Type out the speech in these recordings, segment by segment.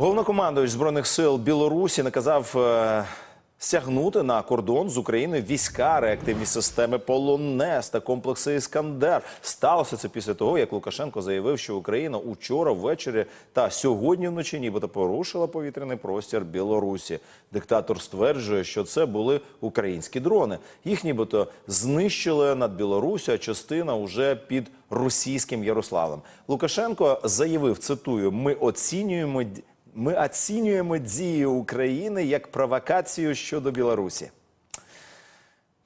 Головнокомандувач збройних сил Білорусі наказав е, стягнути на кордон з України війська, реактивні системи Полонез та комплекси Іскандер. Сталося це після того, як Лукашенко заявив, що Україна учора ввечері та сьогодні вночі нібито порушила повітряний простір Білорусі. Диктатор стверджує, що це були українські дрони. Їх нібито знищили над Білорусю, а частина уже під російським Ярославом. Лукашенко заявив, цитую: ми оцінюємо. Ми оцінюємо дії України як провокацію щодо Білорусі.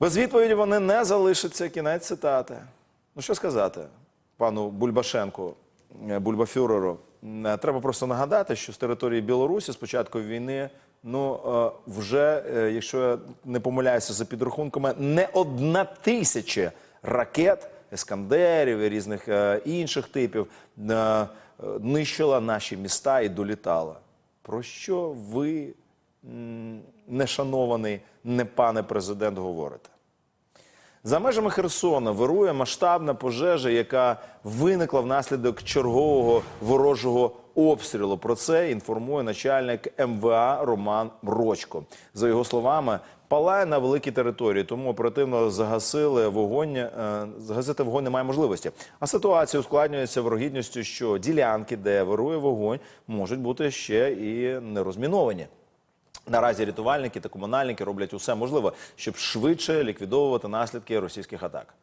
Без відповіді вони не залишаться. Кінець цитати. Ну що сказати пану Бульбашенку, е, Бульбафюреру? Е, Треба просто нагадати, що з території Білорусі з початку війни, ну е, вже, якщо я не помиляюся за підрахунками, не одна тисяча ракет, ескандерів і різних е, інших типів е, нищила наші міста і долітала. Про що ви, нешанований не пане президент, говорите? За межами Херсона вирує масштабна пожежа, яка виникла внаслідок чергового ворожого обстрілу. Про це інформує начальник МВА Роман Рочко. За його словами, палає на великій території, тому оперативно загасили вогонь. е, Загасити вогонь немає можливості. А ситуація ускладнюється вирогідністю, що ділянки, де вирує вогонь, можуть бути ще і не розміновані. Наразі рятувальники та комунальники роблять усе можливе, щоб швидше ліквідовувати наслідки російських атак.